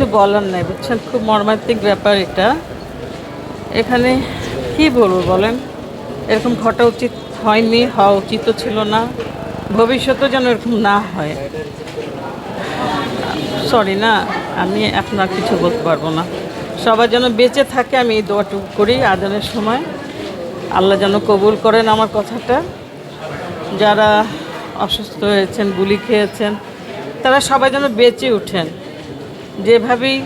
কিছু বলার নাই, বুঝছেন? খুব মর্মান্তিক ব্যাপার এটা। এখানে কি বলব বলেন? এরকম ঘটা উচিত হয়নি, হওয়া উচিতও ছিল না। ভবিষ্যতেও যেন এরকম না হয়। সরি না, আমি আর কিছু বলতে পারব না। সবাই যেন বেঁচে থাকে, আমি এই দোয়াটুকু করি আজানের সময়। আল্লাহ যেন কবুল করেন আমার কথাটা। যারা অসুস্থ হয়েছেন, গুলি খেয়েছেন, তারা সবাই যেন বেঁচে ওঠেন যেভাবেই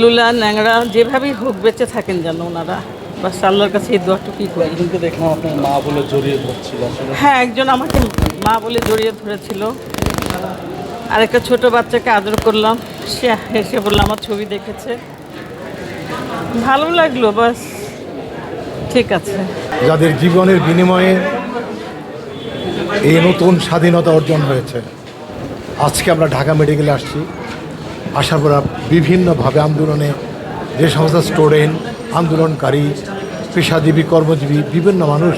লুলা ন্যাংরা যেভাবেই হোক বেঁচে থাকেন যেন ওনারা বাস আল্লাহর কাছে এই দোয়াটুকুই করি। একজনকে দেখলাম আপনার মা বলে জড়িয়ে ধরছিল হ্যাঁ একজন আমাকে মা বলে জড়িয়ে ধরেছিল। আর একটা ছোট বাচ্চাকে আদর করলাম। সে হেসে বলল আমার ছবি দেখেছে। ভালো লাগল বাস। ঠিক আছে। যাদের জীবনের বিনিময়ে এই নতুন স্বাধীনতা অর্জন হয়েছে আজকে আমরা ঢাকা মেডিকেলে আসছি। আসার পর বিভিন্নভাবে আন্দোলনে যে সমস্ত স্টুডেন্ট আন্দোলনকারী, পেশাজীবী, কর্মজীবী, বিভিন্ন মানুষ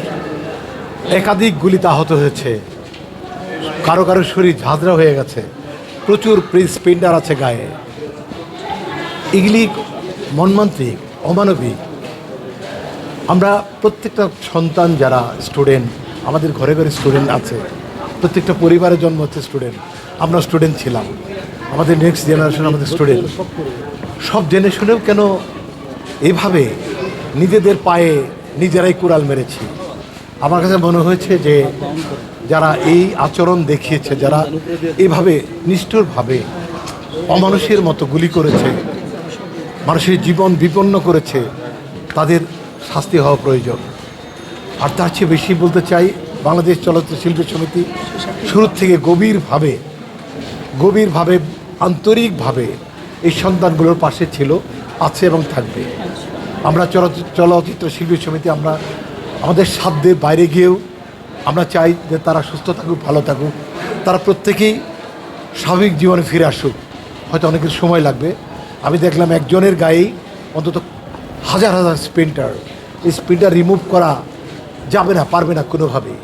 একাধিক গুলিতে আহত হয়েছে। কারও কারও শরীর ঝাঁঝরা হয়ে গেছে। প্রচুর স্পিন্ডার আছে গায়ে। এগুলি মর্মান্তিক, অমানবিক। আমরা প্রত্যেকটা সন্তান যারা স্টুডেন্ট, আমাদের ঘরে ঘরে স্টুডেন্ট আছে, প্রত্যেকটা পরিবারের জন্ম হচ্ছে স্টুডেন্ট, আমরা স্টুডেন্ট ছিলাম। আমাদের নেক্সট জেনারেশন আমাদের স্টুডেন্ট সব জেনে শুনেও কেন এভাবে নিজেদের পায়ে নিজেরাই কুড়াল মেরেছি? আমার কাছে মনে হয়েছে যে যারা এই আচরণ দেখিয়েছে যারা এভাবে নিষ্ঠুরভাবে অমানুষের মতো গুলি করেছে মানুষের জীবন বিপন্ন করেছে তাদের শাস্তি হওয়া প্রয়োজন। আর তার চেয়ে বেশি বলতে চাই বাংলাদেশ চলচ্চিত্র শিল্পী সমিতি শুরু থেকে গভীরভাবে গভীরভাবে আন্তরিকভাবে এই সন্তানগুলোর পাশে ছিল, আছে এবং থাকবে। আমরা চলচ্চিত্র চলচ্চিত্র শিল্পী সমিতি, আমরা আমাদের সাধ্যের বাইরে গিয়েও আমরা চাই যে তারা সুস্থ থাকুক, ভালো থাকুক। তারা প্রত্যেকেই স্বাভাবিক জীবনে ফিরে আসুক। হয়তো অনেক কিছু সময় লাগবে। আমি দেখলাম একজনের গায়েই অন্তত হাজার হাজার স্প্রিন্টার। এই স্প্রিন্টার রিমুভ করা যাবে না, পারবে না কোনোভাবেই।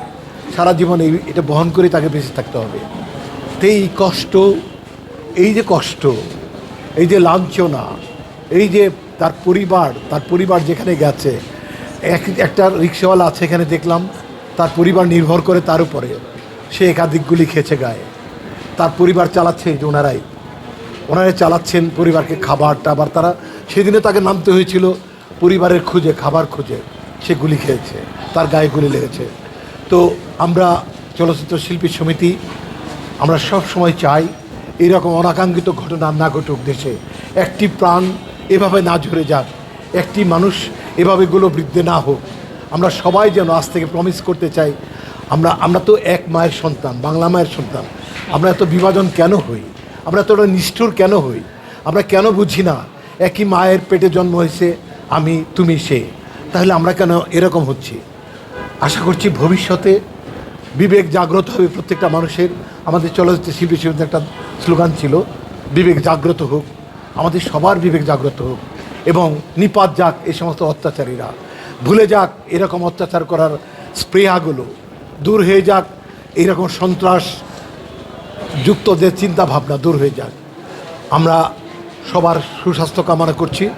সারা জীবন এই, এটা বহন করে তাকে বেঁচে থাকতে হবে। তো এই কষ্ট এই যে কষ্ট, এই যে লাঞ্ছনা, এই যে তার পরিবার তার পরিবার যেখানে গেছে, এক, একটা রিক্সাওয়ালা আছে এখানে দেখলাম, তার পরিবার নির্ভর করে তার উপরে। সে একাধিকগুলি খেয়েছে গায়ে। তার পরিবার চালাচ্ছে ওনারাই। ওনারা চালাচ্ছেন পরিবারকে খাবার, টাবার, তারা সেদিনে তাকে নামতে হয়েছিল, পরিবারের খুঁজে, খাবার খুঁজে। সে গুলি খেয়েছে, তার গায়ে গুলি লেগেছে। তো আমরা চলচ্চিত্র শিল্পী সমিতি, আমরা সব সময় চাই এরকম অনাকাঙ্ক্ষিত ঘটনা না ঘটুক দেশে। একটি প্রাণ এভাবে না ঝরে যাক, একটি মানুষ এভাবে গুলো বৃদ্ধে না হোক। আমরা সবাই যেন আজ থেকে প্রমিস করতে চাই, আমরা আমরা তো এক মায়ের সন্তান, বাংলা মায়ের সন্তান। আমরা এত বিভাজন কেন হই? আমরা এতটা নিষ্ঠুর কেন হই? আমরা কেন বুঝি না, একই মায়ের পেটে জন্ম হয়েছে, আমি, তুমি, সে। তাহলে আমরা কেন এরকম হচ্ছি? আশা করছি ভবিষ্যতে বিবেক জাগ্রত হবে প্রত্যেকটা মানুষের। আমাদের চলচ্চিত্র শিল্পী সমিতির একটা স্লোগান ছিল, বিবেক জাগ্রত হোক। আমাদের সবার বিবেক জাগ্রত হোক। এবং নিপাত যাক এই সমস্ত অত্যাচারীরা। ভুলে যাক এরকম অত্যাচার করার স্প্রেহাগুলো দূর হয়ে যাক এইরকম সন্ত্রাস যুক্ত যে চিন্তা ভাবনা দূর হয়ে যাক। আমরা সবার সুস্বাস্থ্য কামনা করছি।